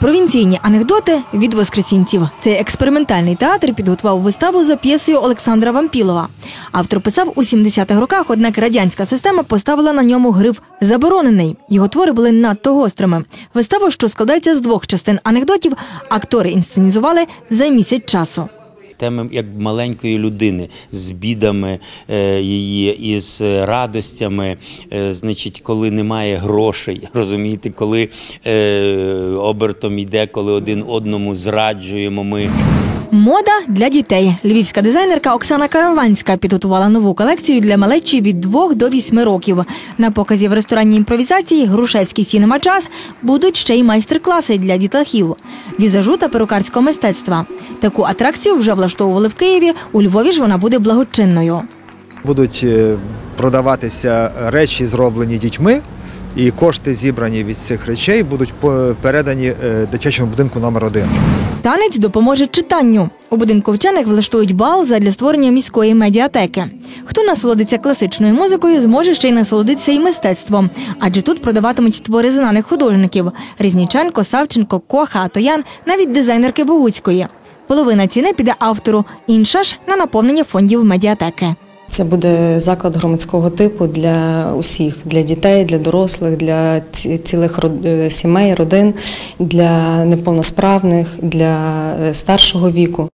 Провінційні анекдоти від воскресінців. Цей експериментальний театр підготував виставу за п'єсою Олександра Вампілова. Автор писав у 70-х роках, однак радянська система поставила на ньому гриф заборонений. Його твори були надто гострими. Вистава, що складається з двох частин анекдотів, актори інсценізували за місяць часу. Теми як маленької людини з бідами е, її, із радостями, е, значить, коли немає грошей, розумієте, коли е, обертом йде, коли один одному зраджуємо ми. Мода для дітей. Львівська дизайнерка Оксана Караванська підготувала нову колекцію для малечі від 2 до 8 років. На показі в ресторанній імпровізації Грушевський сінема час будуть ще й майстер-класи для дітлахів, візажу та перукарського мистецтва. Таку атракцію вже влаштовували в Києві. У Львові ж вона буде благочинною. Будуть е, продаватися речі, зроблені дітьми, і кошти, зібрані від цих речей, будуть передані е, дитячому будинку номер 1 Танець допоможе читанню. У будинку вчених влаштують бал задля створення міської медіатеки. Хто насолодиться класичною музикою, зможе ще й насолодитися і мистецтвом, адже тут продаватимуть твори знаних художників: Різніченко, Савченко, Коха, Атоян, навіть дизайнерки Богуцької. Половина ціни піде автору, інша ж на наповнення фондів медіатеки. Це буде заклад громадського типу для усіх, для дітей, для дорослих, для цілих е, сімей, родин, для неповносправних, для е, старшого віку.